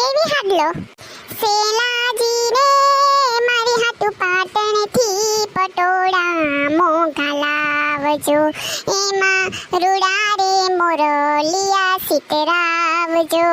બોલો હાડલો. સેલાજીને મારી હાટુ પાટણથી પટોળા મોઘા લાવજો. એમાં રૂડા રે મોરલિયા સીતરાવજો.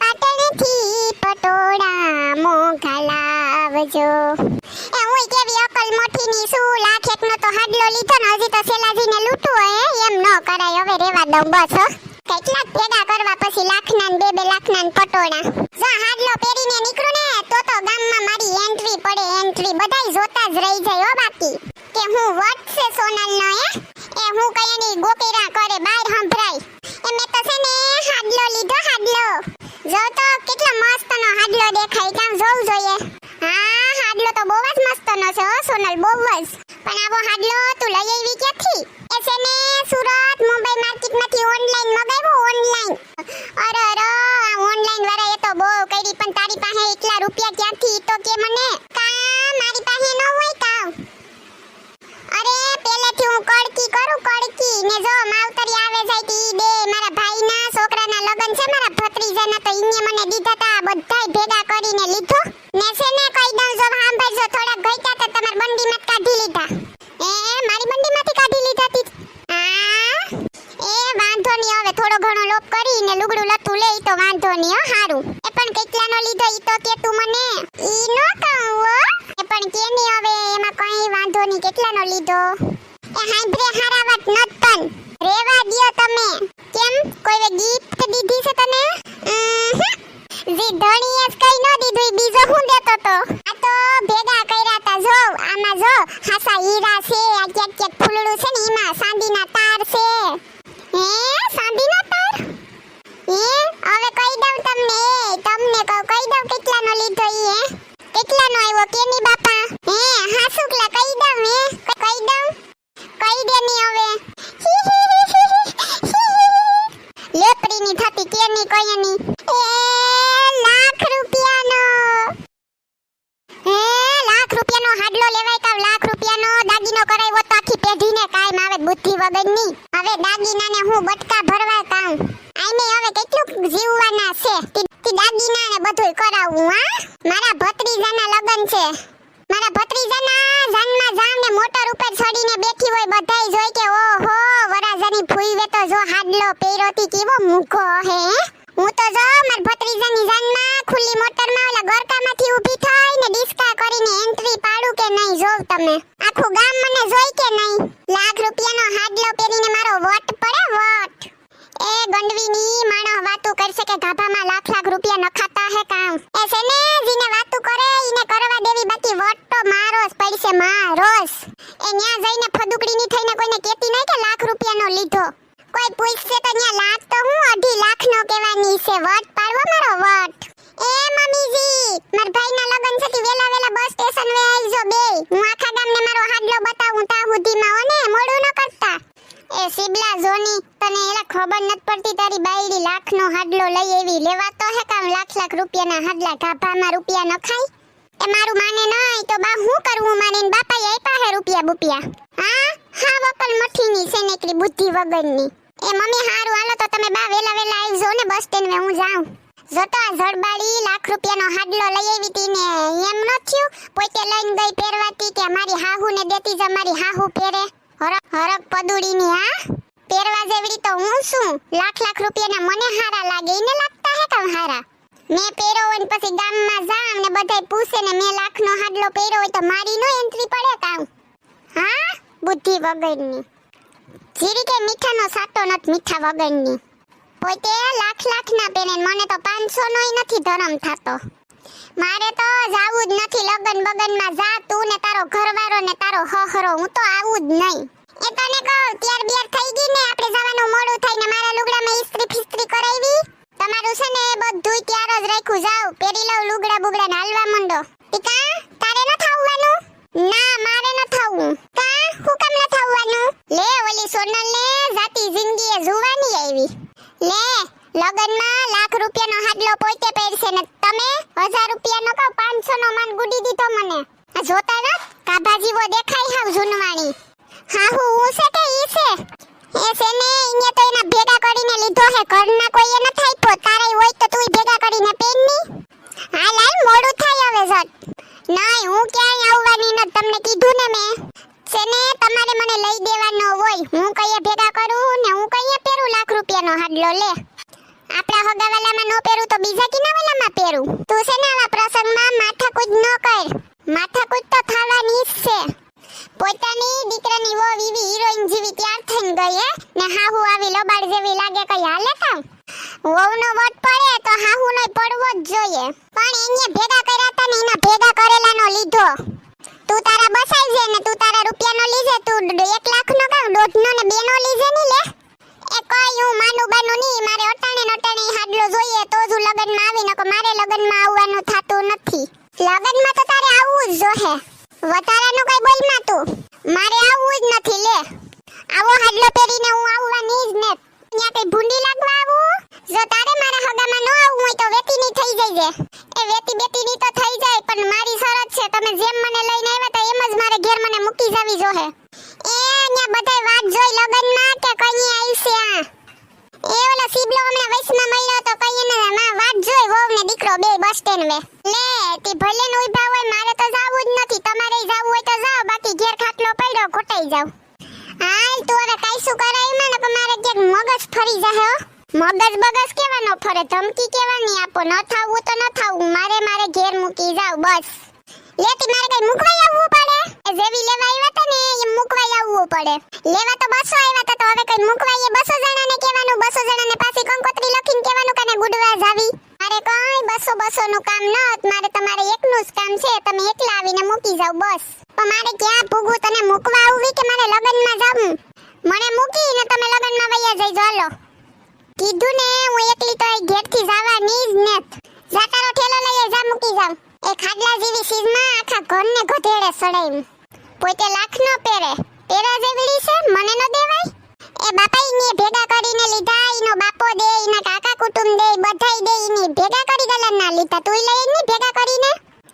પાટણથી પટોળા મોઘા લાવજો. એ હું કેવી અકલ મોઠીની શું લાખ એકનો તો હાડલો લીધો ને હજી તો સેલાજીને લૂંટવું હોય એમ ન કરાય. હવે રેવા દઉં બસ. કેટલાક ભેગા કરવા પછી લાખના બે બે લાખના ને પટોળા જો, હાડલો પહેરીને નીકળું ને. તો તો ગામમાં મારી એન્ટ્રી પડે એન્ટ્રી બધાય જોતા જ રહી જાય હો બાકી કે હું વટ છે સોનલનો એ એ હું કયાની ગોકેરા કરે, બહાર સંભળાય. એ મેં તો છે ને હાડલો લીધો હાડલો જો તો કેટલો મસ્તનો હાડલો દેખાય કામ જોવું જોઈએ હા હાડલો તો બહુ જ મસ્તનો છે હો સોનલ બહુ જ પણ આવો હાડલો તું લઈ આવી ક્યાંથી એ છે ને સુરત મુંબઈ માર્કેટમાંથી ઓનલાઈન મગાવ્યો ઓનલાઈન અરે અરે આ ઓનલાઈન વાળાએ તો બહુ કરી પણ તારી પાસે એટલા રૂપિયા ક્યાંથી ઈ તો કે મને કા મારી પાસે ન હોય કામ અરે પહેલેથી હું કડકી કરું કડકી ને જો માવતરી આવે જાય તી બે મારા ભાઈના છોકરાના લગન છે મારા ભત્રીજાના તો ઈને મને દીધા તા બધાય ભેગા કરીને લીધો. ને છે ને કહી દઉં જો સાંભળજો થોડા ગઈતા તો તમાર બંડીમાં મત કાઢી લીધા. એ મારી બંડીમાંથી કાઢી લીધા તી? એ, વાંધો નહીં, હવે થોડો ઘણો લોપ કરીને લુગડું લતું લે તો વાંધો નહીં, હો, હારું. એ પણ કેટલાનો લીધો, ઈ તો કે તું મને? ઈ નો કહું હો એ પણ કે નહીં, હવે એમાં કઈ વાંધો નહીં, કેટલાનો લીધો? એ હાંભરે હારા વાત નત પણ. રેવા દિયો તમે. કેમ? કોઈ ગિફ્ટ દીધી છે તને? જી ધણીએ જ કઈ ન દીધું બીજો હું દેતો તો? આ તો ભેગા કર્યા તા, જો, આમાં જો હાસા હીરા છે, આ કેક કેક ફૂલડું છે ને, એમાં સાંદીના તાર છે. હે, સાંદીના તાર? હે, હવે કહી દઉં તમને તમને કહું, કહી દઉં કેટલાનો લીધો ઈ, હે? કેટલાનો આવ્યો, કેની બાપા? હે હાસુકલા કહી દઉં, હે? કહી દઉં? કહી દે ની હવે. લેપડીની થતી કેની કોઈની એ લાખ રૂપિયાનો હે લાખ રૂપિયાનો હાડલો લેવાય કાવ, લાખ રૂપિયાનો દાગીનો કરાવ્યો તો આખી પેઢીને કાયમ આવે બુદ્ધિ વગરની. હવે દાગીનાને હું બટકા ભરવા કાઉ? આઈને હવે કેટલું જીવવાના છે. તી તી દાગીનાને બધું કરાવું, હા? મારા ભત્રીજાના લગન છે. મારા ભત્રીજાના જાનમાં જામ ને મોટર ચડીને બેઠી હોય બધાય જોઈ કે ઓહો, વરાજાની ફૂઈવે તો જો હાડલો પહેરોતી કેવો મૂકો હે, હું? તો જો મારા ભત્રીજાની જાનમાં ખુલ્લી મોટરમાં ઓલા ગોરકામાંથી કરીને એન્ટ્રી પાડું કે નહીં, જોવ તમે. આખું ગામ મને જોઈ કે નહીં? લાખ રૂપિયાનો હાડલો પહેરીને મારો વોટ પડે, વોટ. એ ગંડવીની માણો વાતું કરશે કે ગાભામાં લાખ લાખ રૂપિયા નખાતા હે કામ એ સેને જીને વાતું કરે, ઈને કરવા દેવી બાકી વોટ તો મારો જ પડશે, મારો જ. એ ન્યા જઈને ફદુકડીની થઈને કોઈને કેતી નહીં કે લાખ રૂપિયાનો લીધો. કોઈ પૂછશે તો ન્યા લાખ તો હું અઢી લાખ નો કહેવાની છે. વટ પાડવો મારો વટ. એ મમ્મીજી, મારા ભાઈના લગન છે તી વેલા વેલા એ જોની તને એલા ખબર નત પડતી તારી બાયડી લાખનો હાડલો લઈ એવી લેવા તો હે કામ લાખ લાખ રૂપિયાના હાડલા ગાભામાં રૂપિયા નખાય? એ મારું માને નહીં તો બા હું કરવું માને ને બાપાએ આપ્યા હે રૂપિયા બુપિયા? હા? હા, વકલ મઠીની છે નેકરી બુદ્ધિ વગરની. એ મમ્મી, હારું, હાલો, તો તમે બા વેલા વેલા આવજો ને બસ સ્ટેન્ડ હું જાઉં. જોતો આ જડબાડી લાખ રૂપિયાનો હાડલો લઈ આવી તી ને એમ ન થયું? પોતે લઈને ગઈ પહેરવાતી કે મારી હાહુ ને દેતી જ મારી હાહુ પહેરે. હરક હરક પદુડીની, હા? પહેરવા જેવડી તો હું શું લાખ લાખ રૂપિયાના મને હારા લાગે, એને લાગતા હે કામ હારા? મેં પહેરો હોય પછી ગામમાં જામ ને બધાય પૂછે ને મેં લાખનો હાડલો પહેર્યો હોય તો મારી નો એન્ટ્રી પડે કામ હા? બુદ્ધિ વગરની. જીરી કે મીઠાનો સાટો નથ મીઠા વગરની. પોતે લાખ લાખ ના પહેરે મને તો પાંચસો નોય નથી ધરમ થાતો. મારે તો જાવું જ નથી લગન બગનમાં જા તું ને તારો ઘરવાળો ને તારો હહરો, હું તો આવું જ નહીં. એ તને કહું, ત્યાર બિયાર થઈ ગઈ ને આપણે જવાનું મોડું થઈને મારા લુગડામાં ઇસ્ત્રી ફિસ્ત્રી કરાવી. તમારું છે ને એ બધુંય ત્યાર જ રાખ્યું. જાવ પહેરી લઉં લુગડા બુગડા ને હાલવા માંડો. ટીકા તારે ન થાવવાનું? ના, મારે ન થાવું. કા, હું કેમ ન થાવવાનું? લે, ઓલી સોનલ ને જાતી જિંદગીએ જોવાની આવી. લે, લગનમાં લાખ રૂપિયાનો હાડલો પોતે પહેરશે ને તમે હજાર રૂપિયાનો કહો પાંચસો નો માન ગુડી દીધો મને. આ જોતા ના કાભા જેવો દેખાય હાવ જૂનવાણી. હા, હું હું છે કે ઈ છે? એ ને, અહીંયા તો એના ભેગા કરીને લીધો હે. ઘરના કોઈ એ ન થાય પો હોય તો તું ભેગા કરીને પહેરની. હા લાઈ મોડું થાય હવે જટ નહીં, હું ક્યાંય આવવાની ન તમને કીધું ને મેં. છે ને, તમારે મને લઈ દેવાનો હોય. હું કઈએ ભેગા કરું ને હું કઈએ પહેરું લાખ રૂપિયાનો હાડલો, લે. આપણા હોગાવાલામાં ન પહેરું તો બીજા કિનાવાલામાં પહેરું. તું છે ને, આવા પ્રસંગમાં માથા માથાકૂટ ન કર. માથા કુદ તો થવાની છે. પોતાની દીકરાની વહુ એવી હીરોઈન જેવી તૈયાર થઈને ગઈ ને હાહુ આવી લબાડ જેવી લાગે કઈ હાલે કામ વહુનો વટ પડે તો હાહુનો પડવો જ જોઈએ. પણ એને ભેગા કર્યા તા ને એના ભેગા કરેલાનો લીધો. તું તારા બસાઈ જે ને તું તારા રૂપિયાનો લીધે તું ડ- એક લાખનો કામ દોઢનો ને બેનો લીધે ની લે? એ કઈ હું માનું બાનું નહીં, મારે અટાણે ને અટાણે ઈ હાડલો જોઈએ તો જ હું લગનમાં આવી નકો મારે લગનમાં આવવાનું થાતું નથી લગનમાં તો તારે આવવું જ જોહે વધારાનું કઈ બોલમાં તું મારે આવવું જ નથી લે આવો હાડલો પહેરીને હું આવવાની જ ને ત્યાં કઈ ભૂંડી લાગવા આવું જો તારે મારા હગામાં ન આવવું હોય તો વેતીની થઈ જઈએ એ વેતી બેતીની તો થઈ જાય પણ મારી શરત છે તમે જેમ મને લઈને આવ્યા તા એમ જ મારે ઘેર મને મૂકી જાવી જોહે. એ અહીંયા બધાય વાત જોઈ લગનમાં કે કઈ આવશે આ? એ ઓલો સીબલો હમણાં વૈશમાં મળ્યો તો કઈ એને માં વાત જોઈ વહુ ને દીકરો બે બસ સ્ટેન્ડ મે. લે, તી ભલે ને ઊભા હોય, મારે તો જાવું જ નથી. તમારે જાવું હોય તો જાઓ, બાકી ઘેર ખાટલો પડ્યો, ખોટાઈ જાવ હાલ તું હવે કઈ શું કરાયમાં ને મારે ક્યાંક મગજ ફરી જાહે હો. મગજ બગજ કેવાનો ફરે, ધમકી કેવાની આપો? ન થાવું તો ન થાવું. મારે મારે ઘેર મૂકી જાવ બસ. લેતી મારે કઈ મૂકવા આવવું પડે? જેવી લેવા આવ્યા હતા ને, એ મૂકવાઈ આવવું પડે. લેવા તો 200 આવ્યા હતા તો હવે કઈ મૂકવાઈ એ 200 જણાને કહેવાનું 200 જણાને પાછી કંકોત્રી લખીને કહેવાનું કે ને ગુડવા જાવી મારે કઈ 200 200 નું કામ નત મારે તમારે એકનું જ કામ છે, તમે એકલા આવીને મૂકી જાવ બસ. પણ મારે ક્યાં ભૂગું તને મૂકવા આવવી કે મારે લગનમાં જાવું? મને મૂકીને તમે લગનમાં વૈયા જઈ જાલો કીધું ને, હું એકલી તો અહીં ઘેરથી જવાની જ નેત. જાતારો ઠેલો લઈએ જા મૂકી જાવ એ ખાડલા જેવી સીઝમાં આખા ઘરને ગધેડે સડાયું. પોતે લાખ નો પહેરે. તેરા જેવડી છે મને નો દેવાય એ બાપા ઈને ભેગા કરીને લીધા ઈનો બાપો દે ઈના કાકા કુટુંબ દે બધાય દે ઈની ભેગા કરી ગલન ના લીધા તુંય લઈ ની ભેગા કરીને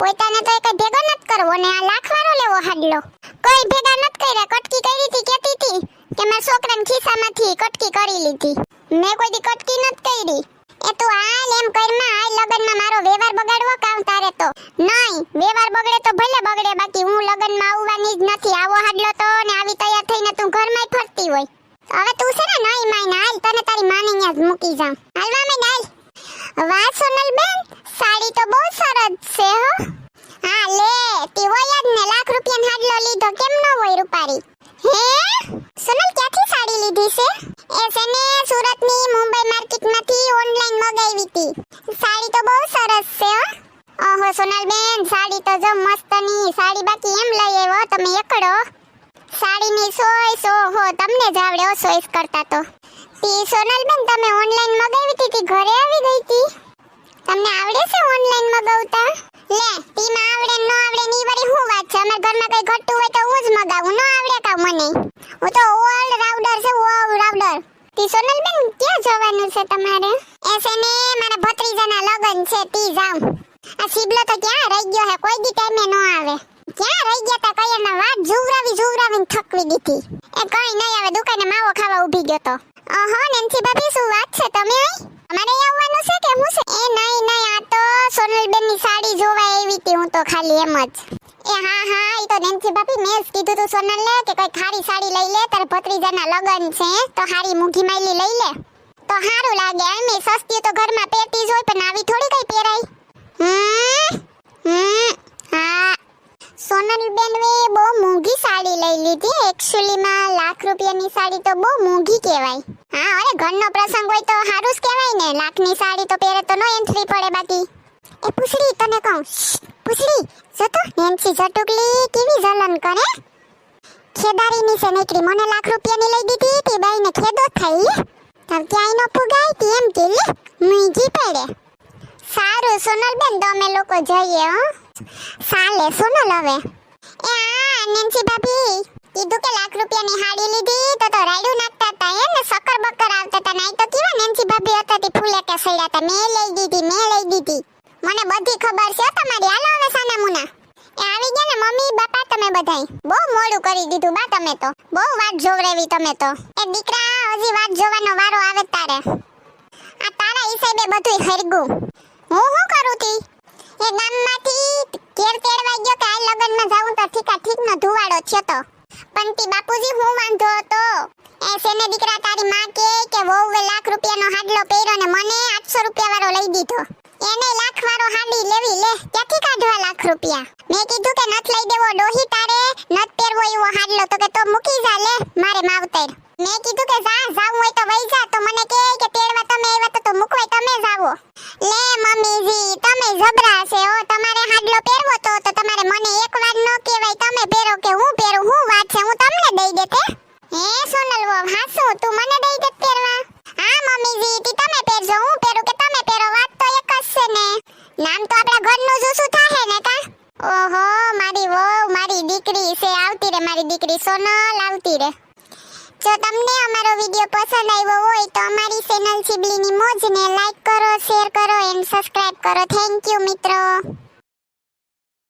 પોતાને તો એક ભેગો નત કરવો ને આ લાખ વાળો લેવો હાડલો કોઈ ભેગા નત કર્યા કટકી કરી હતી કેતી હતી કે મેં છોકરાને ખિસ્સામાંથી કટકી કરી લીધી મેં કોઈ દી કટકી નત કરી એ તું હાલ એમ કરમાં હાલ લગનમાં મારો વ્યવહાર બગાડવો કામ તારે તો? નહીં, વ્યવહાર બગડે તો ભલે બગડે, બાકી હું લગનમાં આવવાની જ નથી. આવો હાડલો તો ને આવી તૈયાર થઈને તું ઘરમાં ફરતી હોય. હવે તું છે ને નહીં માઈને હાલ, તને તારી માને અહીંયા મૂકી જાઉં. હાલવા મેં હાલ. વાહ સોનલ બેન સાડી તો બહુ સરસ છે હો. હા, લે, તી હોય ને, લાખ રૂપિયાનો હાડલો લીધો, કેમ ન હોય રૂપારી? હે? સોનલ ક્યાંથી સાડી લીધી છે? એ છે સરસ છે હો. ઓહો સોનલ બેન સાડી તો જો મસ્તની, સાડી બાકી એમ લઈ આવ્યો, તમે એકડો. સાડીની સોય સો, હો, તમને જ આવડે સોઈસ કરતા તો. તી સોનલ બેન તમે ઓનલાઈન મગાવી હતી ઘરે આવી ગઈ હતી? તમને આવડે છે ઓનલાઈન મગાવતા? લે, તીમાં આવડે ન આવડે ની વળી હું વાત છે? અમાર ઘરમાં કઈ ઘટતું હોય તો હું જ મગાવું, ન આવડે કા મને. હું તો ઓલ રાઉડર છે ઓલ રાઉડર તી સોનલ બેન ક્યાં જવાનું છે તમારે? એસે મારા ભત્રીજાના લગન છે, તી જાઉં. આ શીબલો તો ક્યાં રહી ગયો હે? કોઈ દી ટાઈમે નો આવે. ક્યાં રહી ગયા તા? કઈ એના વાત જુવરાવી જુવરાવીને થકવી દીધી. એ કઈ નહીં આવે, દુકાને માવો ખાવા ઊભી ગયો તો. ઓહો નેન્સી ભાભી, શું વાત છે તમે અહીં? અમારે આવવાનું છે કે હું છે? એ તો સોનલબેનની સાડી જોવા આવી હતી, હું તો ખાલી એમ જ. એ હા હા એ તો નેન્સી ભાભી મેં જ કીધું તું સોનલ ને કે કોઈ ખારી સાડી લઈ લે, તારા ભત્રીજાના લગન છે, તો હારી મૂઠી માયલી લઈ લે. તો હારું લાગે એમ સસ્તી તો ઘરમાં પહેરતી જ હોય, પણ આવી થોડી કઈ પહેરાય? હમ હમ, હા. સોનલબેન વે બહુ મોંઘી સાડી લઈ લીધી એકચ્યુઅલી માં લાખ રૂપિયાની સાડી તો બહુ મોંઘી કહેવાય. હા, અરે ઘરનો પ્રસંગ હોય તો સારું જ કહેવાય ને, લાખની સાડી તો પહેરે તો નો એન્ટ્રી પડે બાકી. એ પૂછડી, તને કહું. પૂછડી, જો તો, નેન્સી જટુકલી કેવી જલન કરે? ખેદારીની છે મને લાખ રૂપિયાની લઈ દીધી તે બાઈને ખેદો થઈ. તમ ક્યાંય નો ફુગાય, તી એમ કે લે મૂંગી પડે. સારું, સોનલબેન તો અમે લોકો જઈએ, હો. સાલે, સોનલ હવે. એ આ, નેન્સી ભાભી, કીધું કે લાખ રૂપિયાની હાડી લીધી, તો તો રાયડું નાખતા હતા એમ ને, સકર બકર આવતા હતા. નહીં તો કેવા નેન્સી ભાભી હતા, તે ફૂલે કે સૈડા હતા. મેં લઈ દીધી, મેં લઈ દીધી. મને બધી ખબર છે તમારી. હાલો હવે સાના મુના એ આવી ગયા ને મમ્મી, બાપા, તમે બધાય. બહુ મોડું કરી દીધું બા તમે તો. બહુ વાત જોવરેવી તમે તો. એ દીકરા, હજી વાત જોવાનો વારો આવે તારે. આ તારા હિસાબે બધું હરગું. હું શું કરું તી? એ ગામમાંથી ઘેર તેડવા ગયો કે આ લગનમાં જાઉં તો ઠીકા ઠીકનો ધુવાડો છે તો. પણ તી બાપુજી, હું વાંધો હતો? એ સેને દીકરા તારી માં કે કે વહુએ લાખ રૂપિયાનો એને લાખ વાળો હાડી લેવી લે, ક્યાંથી કાઢવા લાખ રૂપિયા? મેં કીધું કે નથ લઈ દેવો, ડોહી તારે નથ પહેરવો દીકરી સોનલ આવતી રહે. જો તમને અમારો વીડિયો પસંદ આવ્યો હોય તો અમારી ચેનલ ચીબલીની મોજને લાઈક કરો શેર કરો એન્ડ સબસ્ક્રાઇબ કરો. થેન્ક યુ મિત્રો.